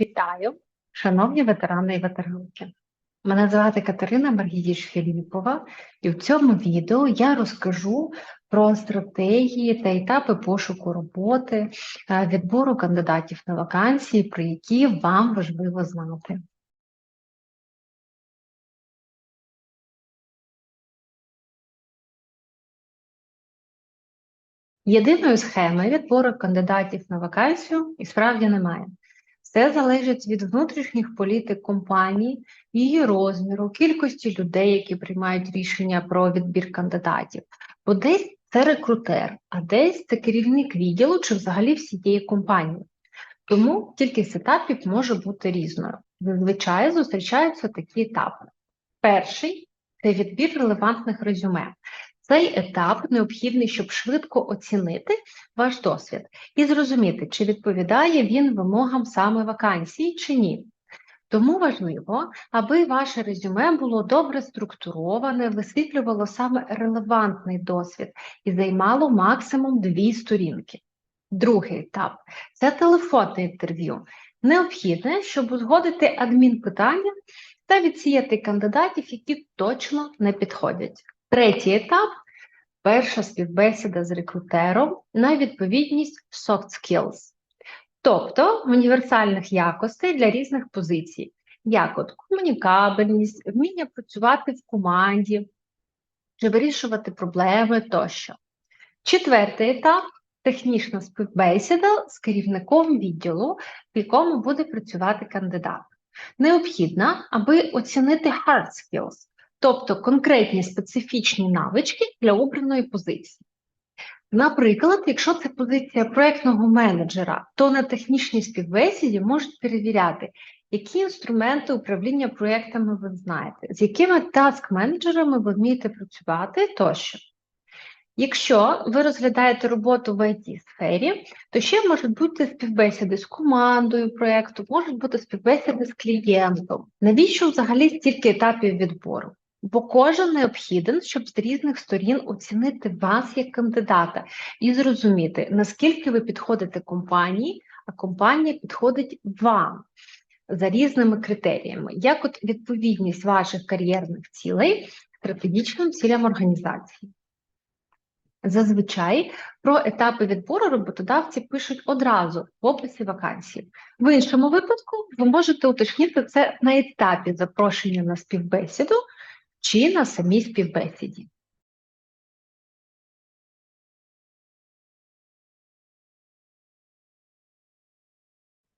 Вітаю, шановні ветерани і ветеранки. Мене звати Катерина Маргідіч Філіпова, і в цьому відео я розкажу про стратегії та етапи пошуку роботи, е, відбору кандидатів на вакансії, про які вам важливо знати. Єдиної схеми відбору кандидатів на вакансію і справді немає. Все залежить від внутрішніх політик компанії, її розміру, кількості людей, які приймають рішення про відбір кандидатів. Бо десь це рекрутер, а десь це керівник відділу чи взагалі всієї компанії. Тому кількість етапів може бути різною. Зазвичай зустрічаються такі етапи. Перший це відбір релевантних резюме. Цей етап необхідний, щоб швидко оцінити ваш досвід і зрозуміти, чи відповідає він вимогам саме вакансії чи ні. Тому важливо, аби ваше резюме було добре структуроване, висвітлювало саме релевантний досвід і займало максимум дві сторінки. Другий етап це телефонне інтерв'ю. Необхідне, щоб узгодити адмінпитання та відсіяти кандидатів, які точно не підходять. Третій етап перша співбесіда з рекрутером на відповідність soft skills, тобто універсальних якостей для різних позицій, як от комунікабельність, вміння працювати в команді, чи вирішувати проблеми тощо. Четвертий етап технічна співбесіда з керівником відділу, в якому буде працювати кандидат. Необхідна, аби оцінити hard skills, тобто конкретні специфічні навички для обраної позиції. Наприклад, якщо це позиція проєктного менеджера, то на технічній співбесіді можуть перевіряти, які інструменти управління проєктами ви знаєте, з якими таск-менеджерами ви вмієте працювати тощо. Якщо ви розглядаєте роботу в it сфері то ще можуть бути співбесіди з командою проєкту, можуть бути співбесіди з клієнтом. Навіщо взагалі стільки етапів відбору? Бо кожен необхіден, щоб з різних сторін оцінити вас як кандидата і зрозуміти, наскільки ви підходите компанії, а компанія підходить вам за різними критеріями, як от відповідність ваших кар'єрних цілей стратегічним цілям організації. Зазвичай про етапи відбору роботодавці пишуть одразу в описі вакансії. В іншому випадку ви можете уточнити це на етапі запрошення на співбесіду чи на самій співбесіді.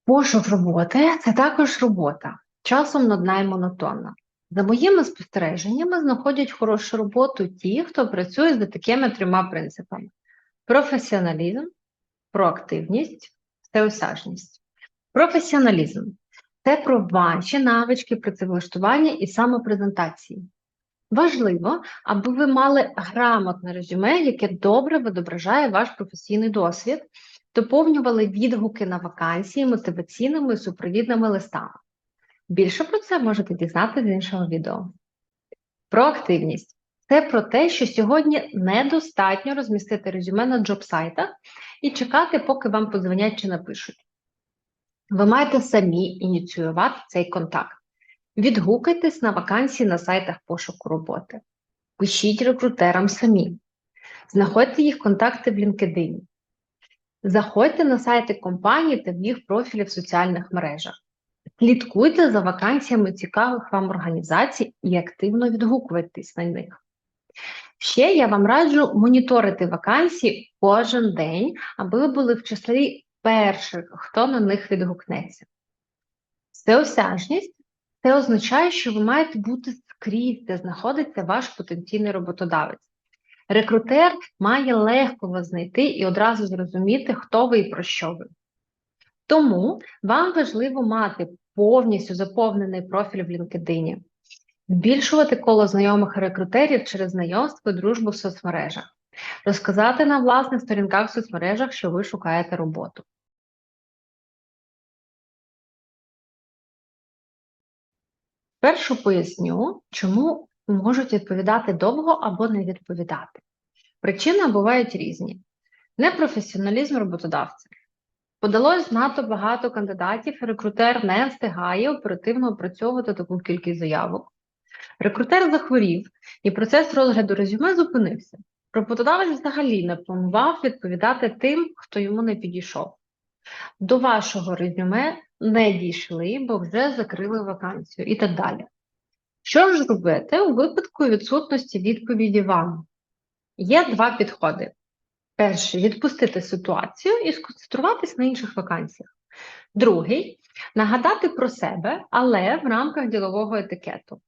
Пошук роботи це також робота, часом нудна і монотонна. За моїми спостереженнями, знаходять хорошу роботу ті, хто працює за такими трьома принципами: професіоналізм, проактивність, всеосяжність. Професіоналізм це про ваші навички працевлаштування і самопрезентації. Важливо, аби ви мали грамотне резюме, яке добре відображає ваш професійний досвід, доповнювали відгуки на вакансії мотиваційними і супровідними листами. Більше про це можете дізнатися з іншого відео. Проактивність це про те, що сьогодні недостатньо розмістити резюме на джоб-сайтах і чекати, поки вам подзвонять чи напишуть. Ви маєте самі ініціювати цей контакт. Відгукайтесь на вакансії на сайтах пошуку роботи. Пишіть рекрутерам самі. Знаходьте їх контакти в LinkedIn. Заходьте на сайти компанії та в їх профілі в соціальних мережах. Слідкуйте за вакансіями цікавих вам організацій і активно відгукуйтесь на них. Ще я вам раджу моніторити вакансії кожен день, аби ви були в числі перших, хто на них відгукнеться. Всеосяжність це означає, що ви маєте бути скрізь, де знаходиться ваш потенційний роботодавець. Рекрутер має легко вас знайти і одразу зрозуміти, хто ви і про що ви. Тому вам важливо мати повністю заповнений профіль в LinkedIn, збільшувати коло знайомих рекрутерів через знайомство і дружбу в соцмережах, розказати на власних сторінках в соцмережах, що ви шукаєте роботу. Першу поясню, чому можуть відповідати довго або не відповідати. Причини бувають різні: непрофесіоналізм роботодавця, Подалось знато багато кандидатів, рекрутер не встигає оперативно опрацьовувати таку кількість заявок. Рекрутер захворів, і процес розгляду резюме зупинився. Роботодавець взагалі не планував відповідати тим, хто йому не підійшов. До вашого резюме не дійшли, бо вже закрили вакансію і так далі. Що ж робити у випадку відсутності відповіді вам? Є два підходи. Перший відпустити ситуацію і сконцентруватись на інших вакансіях. Другий нагадати про себе, але в рамках ділового етикету.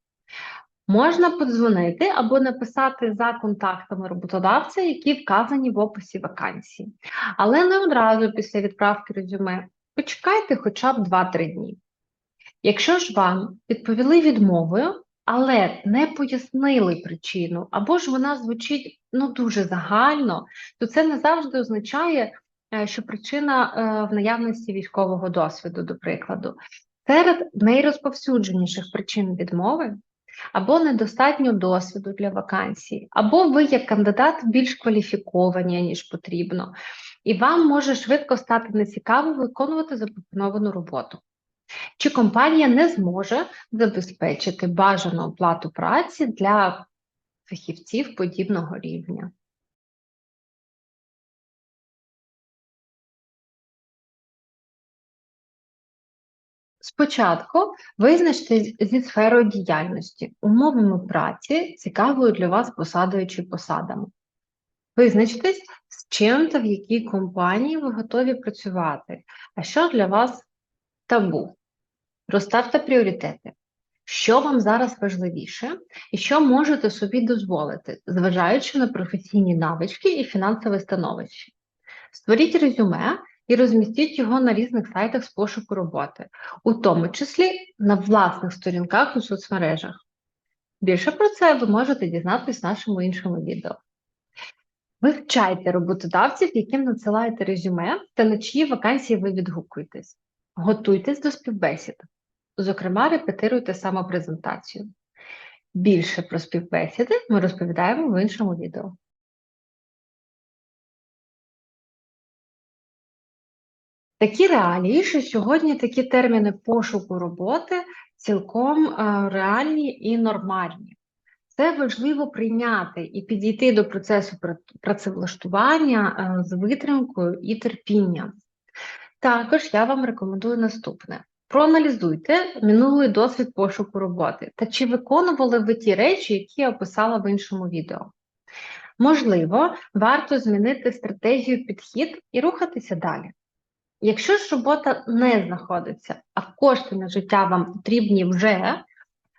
Можна подзвонити або написати за контактами роботодавця, які вказані в описі вакансії. Але не одразу після відправки резюме. Почекайте хоча б 2-3 дні. Якщо ж вам відповіли відмовою, але не пояснили причину, або ж вона звучить ну, дуже загально, то це не завжди означає, е, що причина е, в наявності військового досвіду, до прикладу. Серед найрозповсюдженіших причин відмови або недостатньо досвіду для вакансії, або ви як кандидат більш кваліфіковані, ніж потрібно, і вам може швидко стати нецікаво виконувати запропоновану роботу. Чи компанія не зможе забезпечити бажану оплату праці для фахівців подібного рівня? Спочатку визначте зі сферою діяльності, умовами праці, цікавою для вас посадою чи посадами. Визначтесь, з чим та в якій компанії ви готові працювати, а що для вас табу. Розставте пріоритети, що вам зараз важливіше і що можете собі дозволити, зважаючи на професійні навички і фінансове становище. Створіть резюме і розмістіть його на різних сайтах з пошуку роботи, у тому числі на власних сторінках у соцмережах. Більше про це ви можете дізнатися в нашому іншому відео. Вивчайте роботодавців, яким надсилаєте резюме та на чиї вакансії ви відгукуєтесь. Готуйтесь до співбесід. Зокрема, репетируйте самопрезентацію. Більше про співбесіди ми розповідаємо в іншому відео. Такі реалії, що сьогодні такі терміни пошуку роботи цілком е, реальні і нормальні. Це важливо прийняти і підійти до процесу працевлаштування е, з витримкою і терпінням. Також я вам рекомендую наступне: проаналізуйте минулий досвід пошуку роботи та чи виконували ви ті речі, які я описала в іншому відео. Можливо, варто змінити стратегію підхід і рухатися далі. Якщо ж робота не знаходиться, а кошти на життя вам потрібні вже,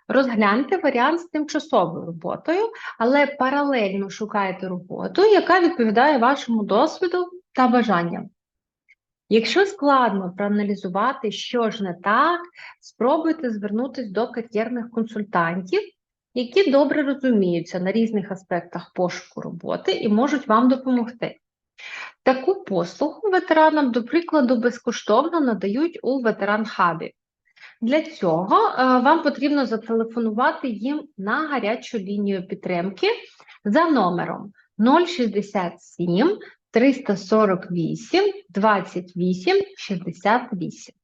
розгляньте варіант з тимчасовою роботою, але паралельно шукайте роботу, яка відповідає вашому досвіду та бажанням. Якщо складно проаналізувати, що ж не так, спробуйте звернутися до кар'єрних консультантів, які добре розуміються на різних аспектах пошуку роботи і можуть вам допомогти. Таку послугу ветеранам, до прикладу, безкоштовно надають у ветеран-хабі. Для цього е, вам потрібно зателефонувати їм на гарячу лінію підтримки за номером 067 348 28 68.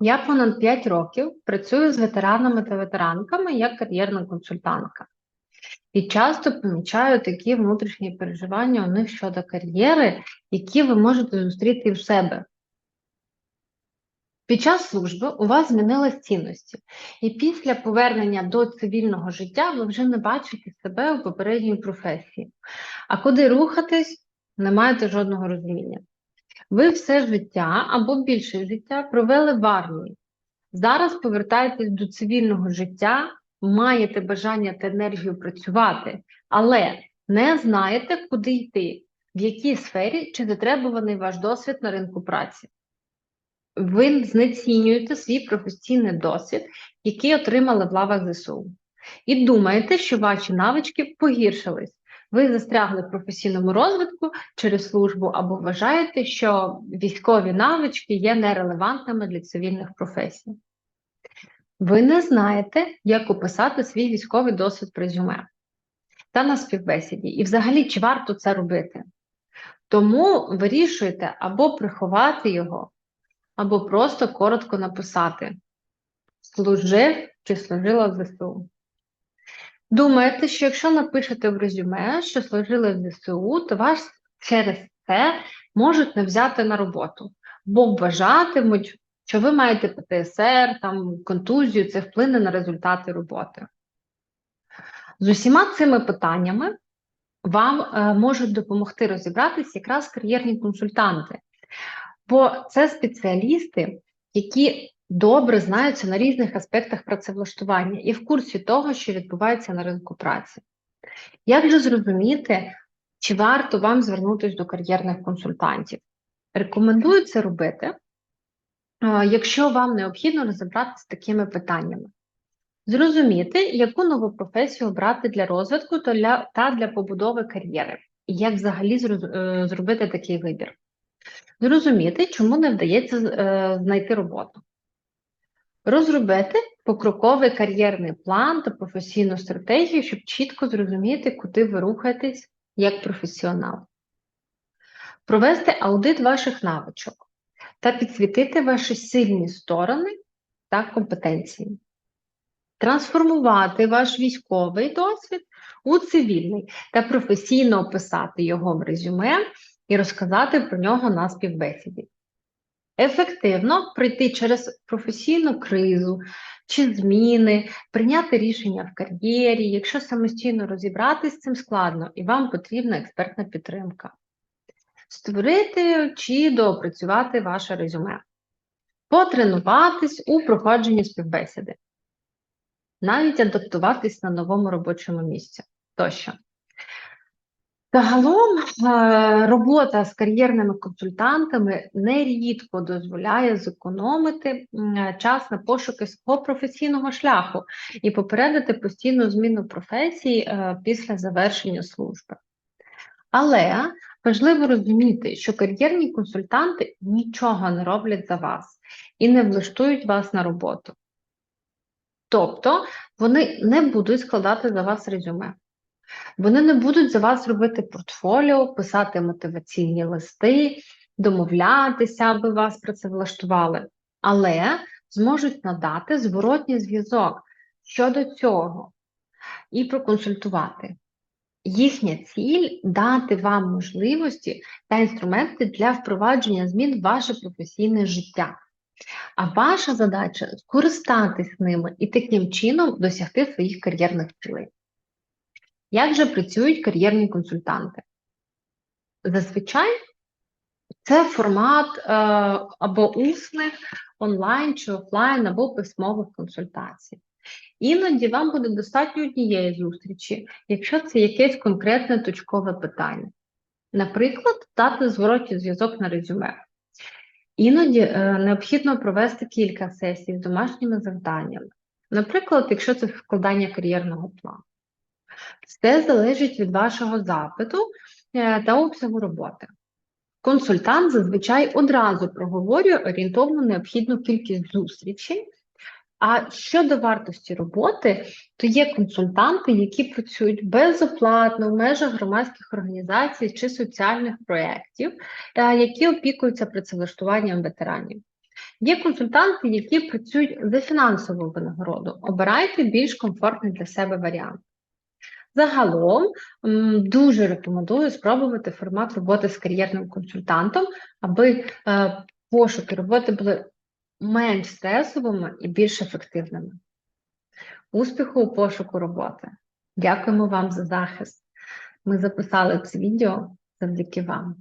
Я понад 5 років працюю з ветеранами та ветеранками як кар'єрна консультантка. І часто помічаю такі внутрішні переживання у них щодо кар'єри, які ви можете зустріти в себе. Під час служби у вас змінились цінності, і після повернення до цивільного життя ви вже не бачите себе у попередній професії. А куди рухатись, не маєте жодного розуміння. Ви все життя або більше життя провели в армії. Зараз повертаєтесь до цивільного життя, маєте бажання та енергію працювати, але не знаєте, куди йти, в якій сфері чи затребуваний ваш досвід на ринку праці. Ви знецінюєте свій професійний досвід, який отримали в лавах ЗСУ. І думаєте, що ваші навички погіршились. Ви застрягли в професійному розвитку через службу або вважаєте, що військові навички є нерелевантними для цивільних професій. Ви не знаєте, як описати свій військовий досвід резюме та на співбесіді, і взагалі чи варто це робити. Тому вирішуєте або приховати його, або просто коротко написати: служив чи служила в ЗСУ. Думаєте, що якщо напишете в резюме, що служили в ЗСУ, то вас через це можуть не взяти на роботу, бо вважатимуть, що ви маєте ПТСР, там, контузію, це вплине на результати роботи. З усіма цими питаннями вам е, можуть допомогти розібратися якраз кар'єрні консультанти, бо це спеціалісти, які добре знаються на різних аспектах працевлаштування і в курсі того, що відбувається на ринку праці. Як же зрозуміти, чи варто вам звернутися до кар'єрних консультантів? Рекомендую це робити, е, якщо вам необхідно розібратися з такими питаннями. Зрозуміти, яку нову професію обрати для розвитку та для, побудови кар'єри, і як взагалі е, зробити такий вибір. Зрозуміти, чому не вдається е, знайти роботу. Розробити покроковий кар'єрний план та професійну стратегію, щоб чітко зрозуміти, куди ви рухаєтесь як професіонал. Провести аудит ваших навичок та підсвітити ваші сильні сторони та компетенції. Трансформувати ваш військовий досвід у цивільний та професійно описати його в резюме і розказати про нього на співбесіді. Ефективно пройти через професійну кризу чи зміни, прийняти рішення в кар'єрі, якщо самостійно розібратися з цим складно і вам потрібна експертна підтримка. Створити чи доопрацювати ваше резюме, потренуватись у проходженні співбесіди навіть адаптуватись на новому робочому місці тощо. Загалом е, робота з кар'єрними консультантами нерідко дозволяє зекономити час на пошуки свого професійного шляху і попередити постійну зміну професії е, після завершення служби. Але важливо розуміти, що кар'єрні консультанти нічого не роблять за вас і не влаштують вас на роботу. Тобто вони не будуть складати за вас резюме. Вони не будуть за вас робити портфоліо, писати мотиваційні листи, домовлятися, аби вас працевлаштували, але зможуть надати зворотній зв'язок щодо цього і проконсультувати. Їхня ціль дати вам можливості та інструменти для впровадження змін в ваше професійне життя. А ваша задача скористатись ними і таким чином досягти своїх кар'єрних цілей. Як же працюють кар'єрні консультанти? Зазвичай це формат е, або усних онлайн чи офлайн, або письмових консультацій. Іноді вам буде достатньо однієї зустрічі, якщо це якесь конкретне точкове питання. Наприклад, дати зворотній зв'язок на резюме. Іноді е, необхідно провести кілька сесій з домашніми завданнями. Наприклад, якщо це вкладання кар'єрного плану. Все залежить від вашого запиту е, та обсягу роботи. Консультант зазвичай одразу проговорює орієнтовну необхідну кількість зустрічей а щодо вартості роботи, то є консультанти, які працюють безоплатно в межах громадських організацій чи соціальних проєктів, е, які опікуються працевлаштуванням ветеранів. Є консультанти, які працюють за фінансову винагороду. Обирайте більш комфортний для себе варіант. Загалом дуже рекомендую спробувати формат роботи з кар'єрним консультантом, аби е, пошуки роботи були менш стресовими і більш ефективними. Успіху у пошуку роботи! Дякуємо вам за захист. Ми записали це відео завдяки вам.